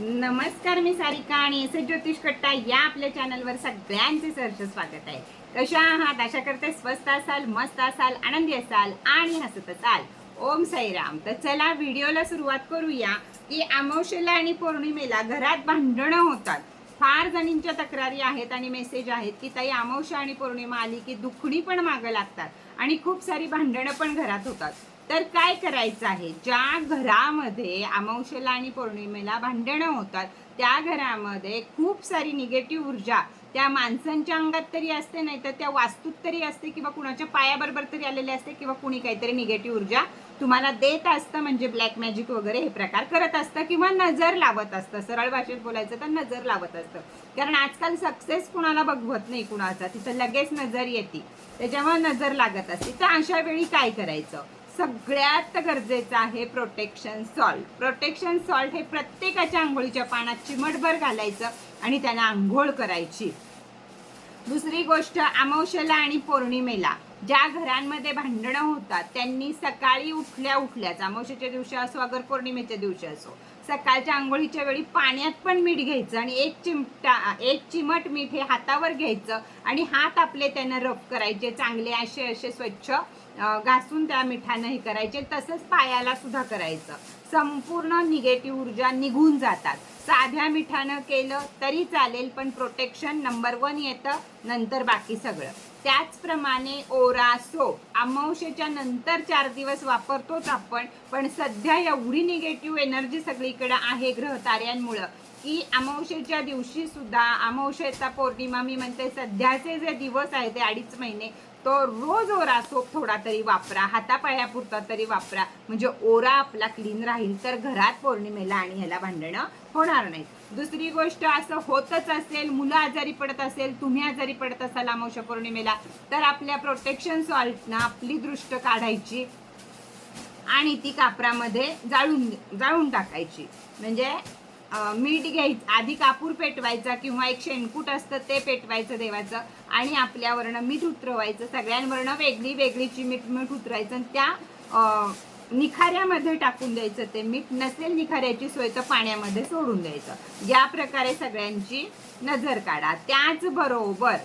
नमस्कार मी सारिका आणि एस ज्योतिष कट्टा या आपल्या चॅनलवर सगळ्यांचे सहर्ष स्वागत आहे. कशा आहात? आशा करते स्वस्त असाल मस्त असाल आनंदी असाल आणि हसत असाल. ओम साईराम. तर चला व्हिडिओला सुरुवात करूया की अमावशेला आणि पौर्णिमेला घरात भांडणं होतात. फार जणींच्या तक्रारी आहेत आणि मेसेज आहेत की ताई अमावशा आणि पौर्णिमा आली की दुखणी पण मागं लागतात आणि खूप सारी भांडणं पण घरात होतात. तर काय करायचं आहे? ज्या घरामध्ये अमावशेला आणि पौर्णिमेला भांडणं होतात त्या घरामध्ये खूप सारी निगेटिव्ह ऊर्जा त्या माणसांच्या अंगात तरी असते नाही तर त्या वास्तूत तरी असते किंवा कुणाच्या पायाबरोबर तरी आलेले असते किंवा कुणी काहीतरी निगेटिव्ह ऊर्जा तुम्हाला देत असतं म्हणजे ब्लॅक मॅजिक वगैरे हे प्रकार करत असतं किंवा नजर लावत असतं. सरळ भाषेत बोलायचं तर नजर लावत असतं. कारण आजकाल सक्सेस कुणाला बघवत नाही कुणाचा? तिथं लगेच नजर येते. त्याच्यामुळे नजर लागत असते. तर अशा वेळी काय करायचं? सगळ्यात गरजेचं आहे प्रोटेक्शन सॉल्ट प्रोटेक्शन सॉल्ट हे प्रत्येकाच्या आंघोळीच्या पाण्यात चिमटभर घालायचं आणि त्यांना आंघोळ करायची. दुसरी गोष्ट अमावश्याला आणि पौर्णिमेला ज्या घरांमध्ये भांडणं होतात त्यांनी सकाळी उठल्या उठल्याच अमावश्याच्या दिवशी असो अगर पौर्णिमेच्या दिवशी असो सकाळच्या आंघोळीच्या वेळी पाण्यात पण मीठ घ्यायचं आणि एक चिमटा एक चिमट मीठ हे हातावर घ्यायचं आणि हात आपले त्यांना रफ करायचे चांगले असे असे स्वच्छ घासून त्या मिठानं हे करायचे. तसंच पायाला सुद्धा करायचं. संपूर्ण निगेटिव्ह ऊर्जा निघून जातात. साध्या मिठानं केलं तरी चालेल पण प्रोटेक्शन नंबर वन येतं नंतर बाकी सगळं. त्याचप्रमाणे ओरा सोप. अमावशेच्या नंतर चार दिवस वापरतोच आपण पण सध्या एवढी निगेटिव्ह एनर्जी सगळीकडे आहे ग्रह ताऱ्यांमुळं की अमावशेच्या दिवशी सुद्धा अमावशेचा पौर्णिमा मी म्हणते सध्याचे जे दिवस आहे ते अडीच महिने तो रोज ओरा सोप थोडा तरी वापरा हातापायापुरता तरी वापरा. म्हणजे ओरा आपला क्लीन राहील तर घरात पौर्णिमेला आणि ह्याला भांडणं होणार नाही दुसरी गोष्ट असं होतच असेल मुलं आजारी पडत असेल तुम्ही आजारी पडत असाल अमावश्या पौर्णिमेला तर आपल्या प्रोटेक्शन सॉल्टनं आपली दृष्ट काढायची आणि ती कापरामध्ये जाळून जाळून टाकायची. म्हणजे मीठ घ्यायचं. आधी कापूर पेटवायचा किंवा एक शेणकूट असतं ते पेटवायचं देवाचं. आणि आपल्यावरनं मीठ उतरवायचं. सगळ्यांवरनं वेगळी वेगळीची मीठ मीठ उतरायचं आणि त्या निखाऱ्यामध्ये टाकून द्यायचं ते मीठ. नसेल निखाऱ्याची सोय तर पाण्यामध्ये सोडून द्यायचं. या प्रकारे सगळ्यांची नजर काढा. त्याचबरोबर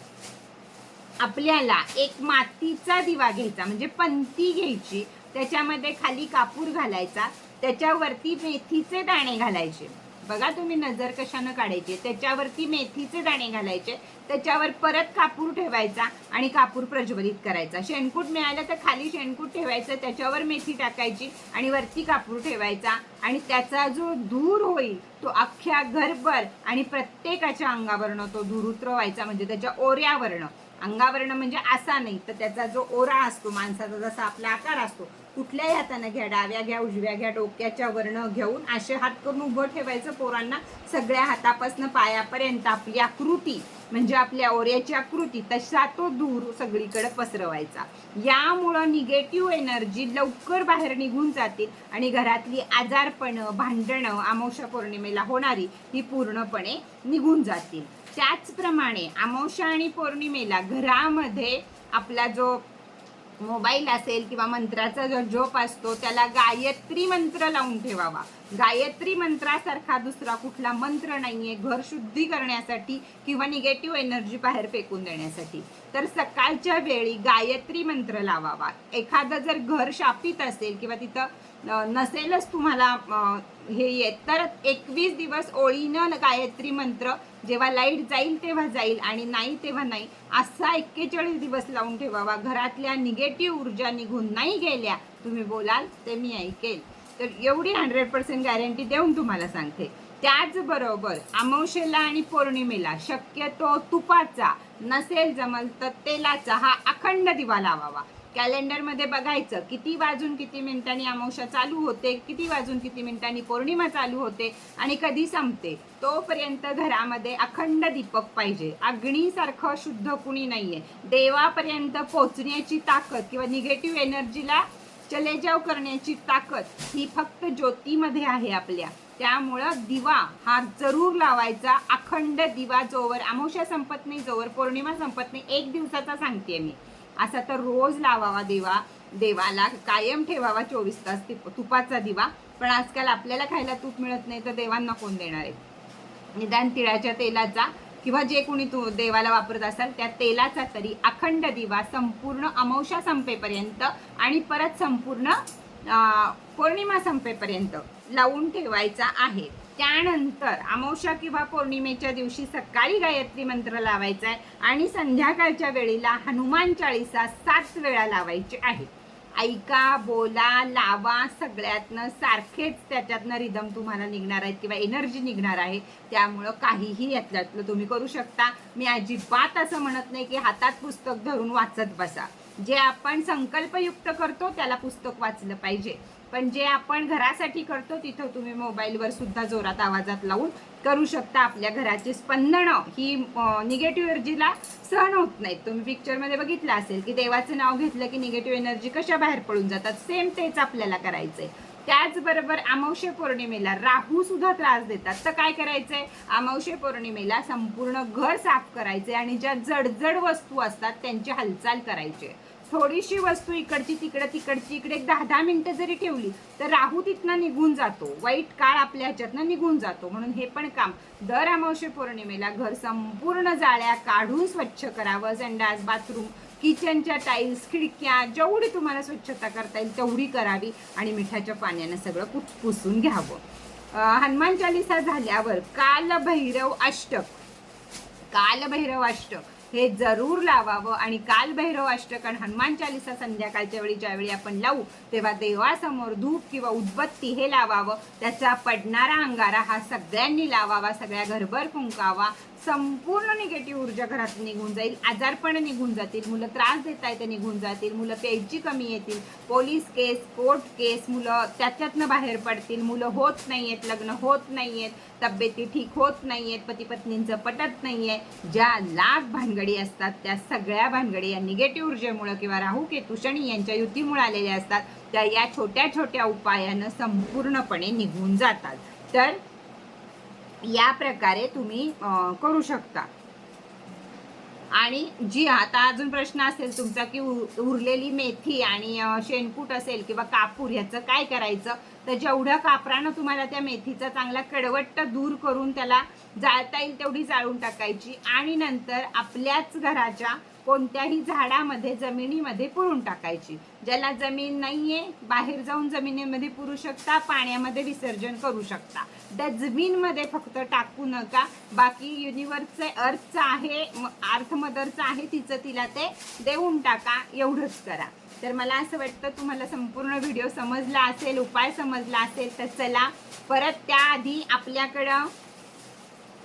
आपल्याला एक मातीचा दिवा घ्यायचा. म्हणजे पंती घ्यायची. त्याच्यामध्ये खाली कापूर घालायचा. त्याच्यावरती मेथीचे दाणे घालायचे. बघा तुम्ही नजर कशानं काढायची? त्याच्यावरती मेथीचे दाणे घालायचे त्याच्यावर परत कापूर ठेवायचा आणि कापूर प्रज्वलित करायचा. शेणकूट मिळालं तर खाली शेणकूट ठेवायचं त्याच्यावर मेथी टाकायची आणि वरती कापूर ठेवायचा आणि त्याचा जो धूर होईल तो अख्ख्या घरभर आणि प्रत्येकाच्या अंगावरनं तो धूर उतरवायचा म्हणजे त्याच्या ओऱ्यावरनं. अंगावरणं म्हणजे असा नाही तर त्याचा जो ओरा असतो माणसाचा जसा आपला आकार असतो कुठल्याही हातानं घ्या डाव्या घ्या उजव्या घ्या डोक्याच्या वर्ण घेऊन असे हात करून उभं ठेवायचं पोरांना. सगळ्या हातापासून पायापर्यंत आपली आकृती म्हणजे आपल्या ओऱ्याची आकृती तसा तो दूर सगळीकडे पसरवायचा. यामुळं निगेटिव्ह एनर्जी लवकर बाहेर निघून जातील आणि घरातली आजारपणं भांडणं अमावस्या पौर्णिमेला होणारी ही पूर्णपणे निघून जातील. त्याचप्रमाणे अमावस्या आणि पौर्णिमेला घरामध्ये आपला जो मोबाईल असेल किंवा मंत्राचा जो झोप असतो त्याला गायत्री मंत्र लावून ठेवावा. गायत्री मंत्रासारखा दुसरा कुठला मंत्र नाहीये घर शुद्धी करण्यासाठी किंवा निगेटिव्ह एनर्जी बाहेर फेकून देण्यासाठी. तर सकाळच्या वेळी गायत्री मंत्र लावावा. एखादं जर घर शापित असेल किंवा तिथं नसेलच तुम्हाला हे येत. तर एकवीस दिवस ओळीनं गायत्री मंत्र जेव्हा लाइट जाईल तेव्हा जाईल आणि नाही तेव्हा नाही असा एक्केचाळीस दिवस लावून ठेवावा. घरातल्या निगेटिव्ह ऊर्जा निघून नाही गेल्या तुम्ही बोलाल ते मी ऐकेल. तर एवढी हंड्रेड पर्सेंट गॅरंटी देऊन तुम्हाला सांगते. त्याचबरोबर अमावशेला आणि पौर्णिमेला शक्यतो तुपाचा नसेल जमल तर तेलाचा हा अखंड दिवा लावावा. कॅलेंडरमध्ये बघायचं किती वाजून किती मिनिटांनी अमावस्या चालू होते किती वाजून किती मिनिटांनी पौर्णिमा चालू होते आणि कधी संपते तोपर्यंत घरामध्ये अखंड दीपक पाहिजे. अग्नीसारखं शुद्ध कुणी नाही आहे देवापर्यंत पोचण्याची ताकद किंवा निगेटिव्ह एनर्जीला चलेजाव करण्याची ताकद ही फक्त ज्योतीमध्ये आहे आपल्या. त्यामुळं दिवा हा जरूर लावायचा. अखंड दिवा जोवर अमावस्या संपत नाही जोवर पौर्णिमा संपत नाही एक दिवसाचा सांगते मी. असा तर रोज लावावा देवा देवाला. कायम ठेवावा चोवीस तास तुपाचा दिवा. पण आजकाल आपल्याला खायला तूप मिळत नाही तर देवांना कोण देणार आहे? निदान तिळाच्या तेलाचा किंवा जे कोणी तू देवाला वापरत असाल त्या तेलाचा तरी अखंड दिवा संपूर्ण अमावस्या संपेपर्यंत आणि परत संपूर्ण पौर्णिमा संपेपर्यंत लावून ठेवायचा आहे. त्यानंतर अमावस्या किंवा पौर्णिमेच्या दिवशी सकाळी गायत्री मंत्र लावायचा आहे आणि संध्याकाळच्या वेळेला हनुमान चाळीसा सात वेळा लावायचे आहे. ऐका बोला लावा सगळ्यातनं सारखेच त्याच्यातनं रिदम तुम्हाला निघणार आहेत किंवा एनर्जी निघणार आहे. त्यामुळं काहीही यातल्यातलं तुम्ही करू शकता. मी अजिबात असं म्हणत नाही की हातात पुस्तक धरून वाचत बसा. जे आपण संकल्पयुक्त करतो त्याला पुस्तक वाचलं पाहिजे. पण जे आपण घरासाठी करतो तिथं तुम्ही मोबाईलवर सुद्धा जोरात आवाजात लावून करू शकता. आपल्या घराची स्पंदनं ही निगेटिव्ह एनर्जीला सहन होत नाहीत. तुम्ही पिक्चरमध्ये बघितलं असेल की देवाचं नाव घेतलं की निगेटिव्ह एनर्जी कशा बाहेर पडून जातात? सेम तेच आपल्याला करायचंय. त्याचबरोबर अमावश्य पौर्णिमेला राहू सुद्धा त्रास देतात. तर काय करायचंय? अमावश्य पौर्णिमेला संपूर्ण घर साफ करायचे आणि ज्या जडजड वस्तू असतात त्यांची हालचाल करायची थोडीशी वस्तू इकडची तिकडं तिकडची इकडे एक दहा दहा मिनटं जरी ठेवली तर राहू तिथनं निघून जातो. वाईट काळ आपल्या ह्याच्यातनं निघून जातो. म्हणून हे पण काम दर अमावस्या पौर्णिमेला घर संपूर्ण जाळ्या काढून स्वच्छ करावं. संडास बाथरूम किचनच्या टाईल्स खिडक्या जेवढी तुम्हाला स्वच्छता करता येईल तेवढी करावी आणि मिठाच्या पाण्यानं सगळं पुस पुसून घ्यावं. हनुमान चालिसा झाल्यावर कालभैरव अष्टक. कालभैरव अष्टक. हे जरूर लावावं. आणि काल भैरव हनुमान चालिसा संध्याकाळच्या वेळी ज्यावेळी आपण लावू तेव्हा देवासमोर धूप किंवा उदबत्ती हे लावावं. त्याचा पडणारा अंगारा हा सगळ्यांनी लावावा सगळ्या घरभर फुंकावा. संपूर्ण निगेटिव्ह ऊर्जा घरात निघून जाईल. आजारपण निघून जातील. मुलं त्रास देत आहे ते निघून जातील. मुलं प्यायची कमी येतील. पोलीस केस कोर्ट केस मुलं त्याच्यातनं बाहेर पडतील. मुलं होत नाही आहेत लग्न होत नाही आहेत तब्येती ठीक होत नाही आहेत पती पत्नींचं पटत नाही आहे ज्या लाख भानगडी असतात त्या सगळ्या भानगडी या निगेटिव्ह ऊर्जेमुळं किंवा राहू केतू शनी यांच्या युतीमुळे आलेल्या असतात त्या या छोट्या छोट्या उपायानं संपूर्णपणे निघून जातात. तर या प्रकारे तुम्ही करू शकता. आणि जी आता अजून प्रश्न असेल तुमचा की उरलेली मेथी आणि शेणकूट असेल किंवा कापूर ह्याचं काय करायचं? तर जेवढं कापरानं तुम्हाला त्या मेथीचा चांगला कडवट्ट दूर करून त्याला जाळता येईल तेवढी जाळून टाकायची. आणि नंतर आपल्याच घराच्या कोणत्याही झाडामध्ये जमिनीमध्ये पुरून टाकायची. ज्याला जमीन नाही आहे बाहेर जाऊन जमिनीमध्ये पुरू शकता पाण्यामध्ये विसर्जन करू शकता. डस्टबिनमध्ये फक्त टाकू नका. बाकी युनिवर्सचे अर्थचं आहे अर्थ मदरचं आहे तिचं तिला ते देऊन टाका एवढंच करा. तर मला असं वाटतं तुम्हाला संपूर्ण व्हिडिओ समजला असेल उपाय समजला असेल तर चला परत त्याआधी आपल्याकडं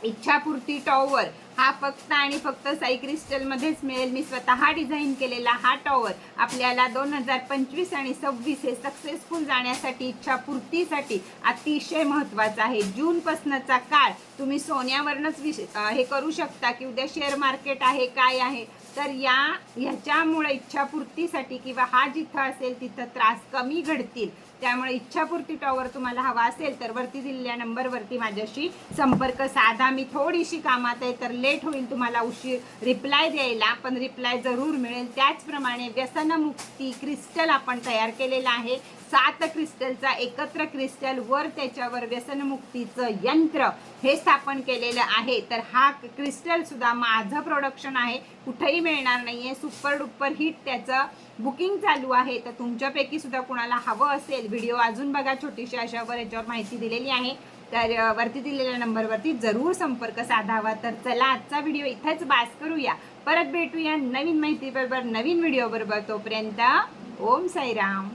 इच्छापूर्ती टॉवर हा फक्त आणि फक्त साई क्रिस्टलमध्येच मिळेल. मी स्वतः डिझाईन केलेला हा टॉवर आपल्याला दोन हजार पंचवीस आणि सव्वीस हे सक्सेसफुल जाण्यासाठी इच्छापूर्तीसाठी अतिशय महत्त्वाचा आहे. जूनपासनचा काळ तुम्ही सोन्यावरनंच विश हे करू शकता की उद्या शेअर मार्केट आहे काय आहे? तर या ह्याच्यामुळे इच्छापूर्तीसाठी किंवा हा जिथं असेल तिथं त्रास कमी घडतील. त्यामुळे इच्छापूर्ती टॉवर तुम्हाला हवा असेल तर वरती दिलेल्या नंबरवरती माझ्याशी संपर्क साधा. मी थोडीशी कामात आहे तर लेट होईल तुम्हाला उशीर रिप्लाय द्यायला पण रिप्लाय जरूर मिळेल. त्याचप्रमाणे व्यसनमुक्ती क्रिस्टल आपण तयार केलेलं आहे. सात क्रिस्टलचा एकत्र क्रिस्टल वर त्याच्यावर व्यसनमुक्तीचं यंत्र हे स्थापन केलेलं आहे. तर हा क्रिस्टलसुद्धा माझं प्रोडक्शन आहे. कुठेही मिळणार नाही आहे सुपर डुपर हिट त्याचं बुकिंग चालू आहे. तर तुमच्यापैकी सुद्धा कुणाला हवं असेल व्हिडिओ अजून बघा छोटीशी अशावर याच्यावर माहिती दिलेली आहे. तर वरती दिलेल्या नंबरवरती जरूर संपर्क साधावा. तर चला आजचा व्हिडिओ इथेच बास करूया. परत भेटूया नवीन माहितीबरोबर नवीन व्हिडिओ बरोबर तोपर्यंत ओम साईराम.